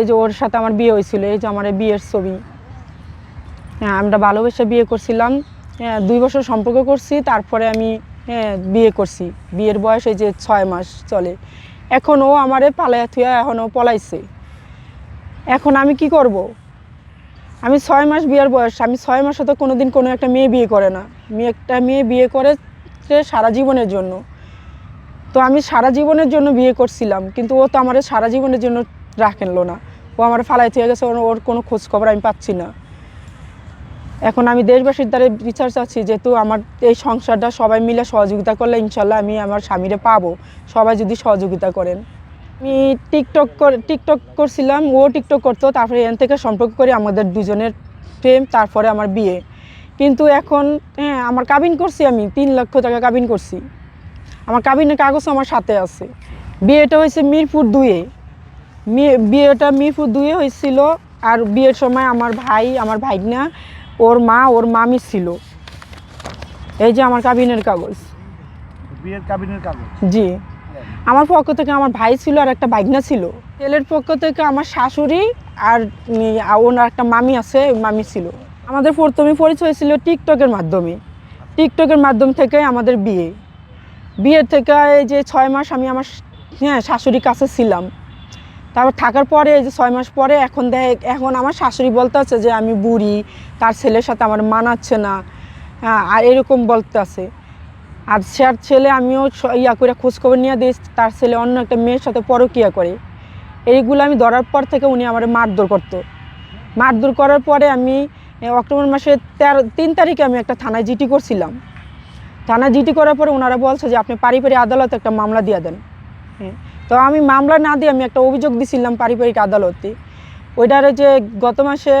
এই যে ওর সাথে আমার বিয়ে হয়েছিল, এই যে আমার বিয়ের ছবি। হ্যাঁ আমরা ভালোবেসে বিয়ে করছিলাম। হ্যাঁ দুই বছর সম্পর্ক করছি, তারপরে আমি হ্যাঁ বিয়ে করছি। বিয়ের বয়স এই যে ছয় মাস চলে। এখন ও আমারে পালায়া থুয়া এখন ও পলাইছে। এখন আমি কি করব? আমি ছয় মাস বিয়ের বয়স, আমি ছয় মাসে তো কোনো দিন কোনো একটা মেয়ে বিয়ে করে না। মেয়ে, একটা মেয়ে বিয়ে করে সারা জীবনের জন্য। তো আমি সারা জীবনের জন্য বিয়ে করছিলাম, কিন্তু ও তো আমার সারা জীবনের জন্য রাখেনলো না। ও আমার ফালাই থেকে গেছে, ওর- কোনো খোঁজ খবর আমি পাচ্ছি না। এখন আমি দেশবাসীর দ্বারা বিচার চাচ্ছি যেহেতু আমার এই সংসারটা সবাই মিলে সহযোগিতা করলে ইনশাল্লাহ আমি আমার স্বামীরে পাবো। সবাই যদি সহযোগিতা করেন। আমি টিকটক করে টিকটক করছিলাম, ও টিকটক করতো, তারপরে এখান থেকে সম্পর্ক করে আমাদের দুজনের প্রেম, তারপরে আমার বিয়ে। কিন্তু এখন হ্যাঁ আমার কাবিন করছি আমি, তিন লক্ষ টাকা কাবিন করছি। আমার কাবিনের কাগজ আমার সাথে আছে। বিয়েটা হয়েছে মিরপুর দুয়ে বিয়েটা মিরপুর দুয়ে হয়েছিল আর বিয়ের সময় আমার ভাই আমার ভাইনা ওর মা ওর মামি ছিল। এই যে আমার কাবিনের কাগজ। বিয়ের কাবিনের কাগজ? জি। আমার পক্ষ থেকে আমার ভাই ছিল আর একটা ভাইগনা ছিল। ছেলের পক্ষ থেকে আমার শাশুড়ি আর ওনার একটা মামি আছে মামি ছিল। আমাদের প্রথমে পরিচয় ছিল টিকটকের মাধ্যমে। টিকটকের মাধ্যম থেকে আমাদের বিয়ে। বিয়ের থেকে এই যে ছয় মাস আমি আমার হ্যাঁ শাশুড়ির কাছে ছিলাম। তারপর থাকার পরে এই যে ছয় মাস পরে এখন দেখ এখন আমার শাশুড়ি বলতে আছে যে আমি বুড়ি তার ছেলের সাথে আমার মানাচ্ছে না। হ্যাঁ, আর এরকম বলতে আছে আর স্যার ছেলে আমিও ইয়া করে খোঁজখবর নিয়ে দিই তার ছেলে অন্য একটা মেয়ের সাথে পরকিয়া করে। এইগুলো আমি ধরার পর থেকে উনি আমার মারধর করতো। মারধর করার পরে আমি অক্টোবর মাসের তেরো তিন তারিখে আমি একটা থানায় জিটি করছিলাম। থানায় জিটি করার পরে ওনারা বলছে যে আপনি পারিবারিক আদালতে একটা মামলা দিয়ে দেন। হ্যাঁ তো আমি মামলা না দিয়ে আমি একটা অভিযোগ দিছিলাম পারিবারিক আদালতে। ওইটারে যে গত মাসে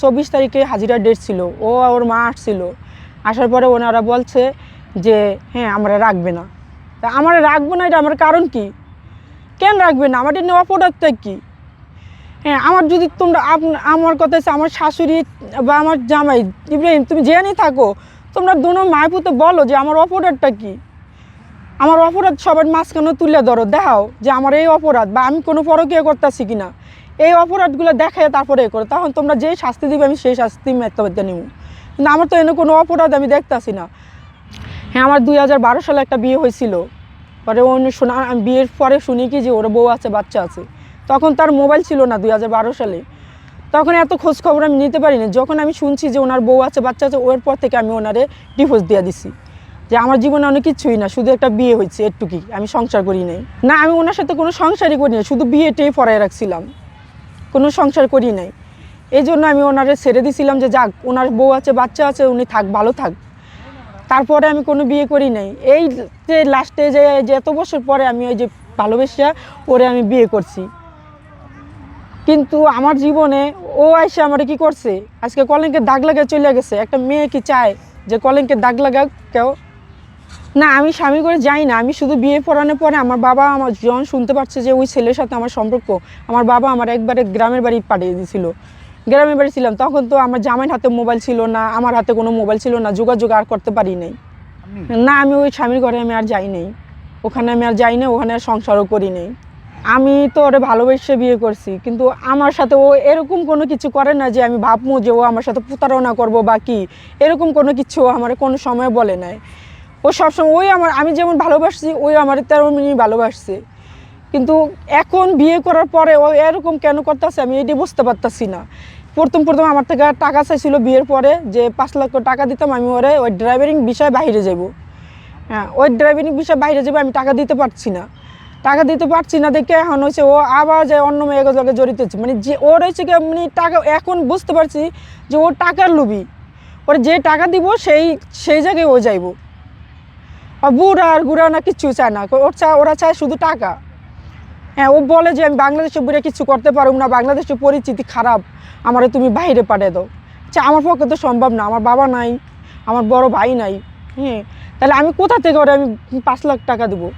চব্বিশ তারিখে হাজিরা ডেট ছিল, ও ওর মা আসছিল। আসার পরে ওনারা বলছে যে হ্যাঁ আমরা রাখবে না। তা আমরা রাখব না, এটা আমার কারণ কি? কেন রাখবে না? আমাদের নেওয়া প্রোডাক্টটা কি? হ্যাঁ আমার যদি তোমরা আমার কথা হচ্ছে আমার শাশুড়ি বা আমার জামাই, ইব্রাহিম, তুমি জেনে থাকো, তোমরা দুনো মায়পুতে বলো যে আমার অপরাধটা কি? আমার অপরাধ সবার মাঝখানে তুলে ধরো, দেখাও যে আমার এই অপরাধ বা আমি কোনো পরকীয়া করতেছি কিনা। এই অপরাধগুলো দেখায় তারপরে এ করো, তখন তোমরা যেই শাস্তি দিবে আমি সেই শাস্তি মেতে নিব কিন্তু আমার তো এনে কোনো অপরাধ আমি দেখতাছি না। হ্যাঁ আমার দুই হাজার বারো সালে একটা বিয়ে হয়েছিল। পরে অন্য শোনা, আমি বিয়ের পরে শুনি কি যে ওর বউ আছে, বাচ্চা আছে। তখন তার মোবাইল ছিল না দুই হাজার বারো সালে। তখন এত খোঁজ খবর আমি নিতে পারিনি। যখন আমি শুনছি যে ওনার বউ আছে, বাচ্চা আছে, ওর পর থেকে আমি ওনারে ডিভোর্স দিয়ে দিছি। যে আমার জীবনে অনেক কিছুই না, শুধু একটা বিয়ে হয়েছে একটুকি আমি সংসার করি নাই। না, আমি ওনার সাথে কোনো সংসারই করি না শুধু বিয়েটাই পড়ায় রাখছিলাম। কোনো সংসার করি নাই। এই জন্য আমি ওনারে ছেড়ে দিছিলাম যে যাক, ওনার বউ আছে, বাচ্চা আছে, উনি থাক, ভালো থাক। তারপরে আমি কোনো বিয়ে করি নাই। এই যে লাস্টে যে যে এত বছর পরে আমি ওই যে ভালোবেসে ওরে আমি বিয়ে করছি। কিন্তু আমার জীবনে ও এসে আমার কি করছে? আজকে কলেঙ্কের দাগ লাগা চলে গেছে। একটা মেয়ে কি চায় যে কলেঙ্কের দাগ লাগা কেউ? না আমি স্বামী করে যাই না। আমি শুধু বিয়ে পড়ানোর পরে আমার বাবা আমার জন শুনতে পারছে যে ওই ছেলের সাথে আমার সম্পর্ক। আমার বাবা আমার একবারে গ্রামের বাড়ি পাঠিয়ে দিয়েছিল গ্রামের বাড়ি ছিলাম তখন তো আমার জামাইয়ের হাতে মোবাইল ছিল না আমার হাতে কোনো মোবাইল ছিল না যোগাযোগ আর করতে পারি নাই। না আমি ওই স্বামীর ঘরে আমি আর যাই নাই। ওখানে আমি আর যাই না ওখানে আর সংসারও করি নাই। আমি তো ওরে ভালোবেসে বিয়ে করছি কিন্তু আমার সাথে ও এরকম কোনো কিছু করে না যে আমি ভাববো যে ও আমার সাথে প্রতারণা করব বা কি। এরকম কোনো কিছু আমার কোনো সময় বলে নাই। ও সবসময় ওই আমার, আমি যেমন ভালোবাসছি, ওই আমার তেমনই ভালোবাসছে। কিন্তু এখন বিয়ে করার পরে ও এরকম কেন করতেছে আমি এটি বুঝতে পারতাছি না। প্রথম প্রথম আমার থেকে টাকা চাইছিল বিয়ের পরে যে পাঁচ লক্ষ টাকা দিতাম আমি ওরে ওই ড্রাইভারিং বিষয়ে বাইরে যাব। হ্যাঁ ওই ড্রাইভিং বিষয়ে বাইরে যাব আমি টাকা দিতে পারছি না। টাকা দিতে পারছি না দেখে এখন হচ্ছে ও আবার যে অন্য মেয়ের লগে জড়িত হচ্ছে মানে যে ওর হচ্ছে কি মানে টাকা, এখন বুঝতে পারছি যে ও টাকার লুবি ওর যে টাকা দিব সেই সেই জায়গায় ও যাইব। বুড়া আর গুড়া না কিচ্ছু চায় না। ওর চায় ওরা চায় শুধু টাকা। হ্যাঁ ও বলে যে, আমি বাংলাদেশে বুড়ে কিছু করতে পারব না। বাংলাদেশের পরিচিতি খারাপ। আমারে তুমি বাইরে পাঠিয়ে দাও। আচ্ছা আমার পক্ষে তো সম্ভব না। আমার বাবা নাই, আমার বড় ভাই নাই। হ্যাঁ তাহলে আমি কোথা থেকে ওরা আমি পাঁচ লাখ টাকা দেবো?